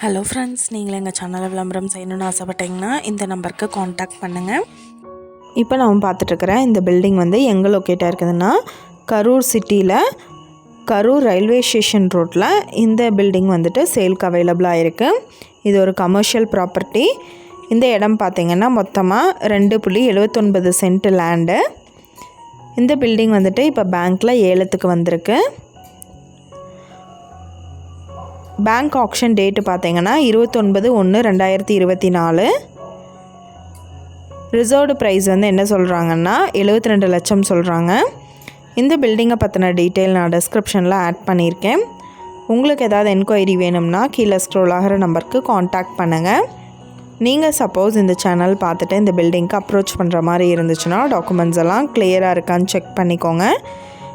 Hello friends நீங்கள் எங்கள் சேனலை விளம்பரம் செய்யணும்னு ஆசைப்பட்டீங்கன்னா இந்த நம்பருக்கு காண்டாக்ட் பண்ணுங்கள் இப்போ நம்ம பார்த்துட்ருக்குறேன் இந்த பில்டிங் வந்து எங்கே லொக்கேட்டாக இருக்குதுன்னா கரூர் சிட்டியில் கரூர் ரயில்வே ஸ்டேஷன் ரோட்டில் இந்த பில்டிங் வந்துட்டு சேல்க்கு அவைலபிளாக இருக்குது இது ஒரு கமர்ஷியல் ப்ராப்பர்ட்டி இந்த இடம் பார்த்திங்கன்னா மொத்தமாக ரெண்டு புள்ளி எழுபத்தொன்பது சென்ட் லேண்டு இந்த பில்டிங் வந்துட்டு இப்போ பேங்க்கில் ஏலத்துக்கு வந்திருக்கு. பேங்க் ஆக்ஷன் டேட்டு பார்த்தீங்கன்னா இருபத்தொன்பது ஒன்று ரெண்டாயிரத்தி இருபத்தி நாலு. ரிசர்வ்டு ப்ரைஸ் வந்து என்ன சொல்கிறாங்கன்னா எழுபத்தி ரெண்டு லட்சம் சொல்கிறாங்க இந்த பில்டிங்கை பற்றின டீட்டெயில் நான் டிஸ்கிரிப்ஷனில் ஆட் பண்ணியிருக்கேன். உங்களுக்கு ஏதாவது என்கொயரி வேணும்னா கீழே ஸ்க்ரோல் ஆகிற நம்பருக்கு காண்டாக்ட் பண்ணுங்கள் நீங்கள் சப்போஸ் இந்த சேனல் பார்த்துட்டு இந்த பில்டிங்க்கு அப்ரோச் பண்ணுற மாதிரி இருந்துச்சுன்னா டாக்குமெண்ட்ஸ் எல்லாம் கிளியராக இருக்கான்னு செக் பண்ணிக்கோங்க.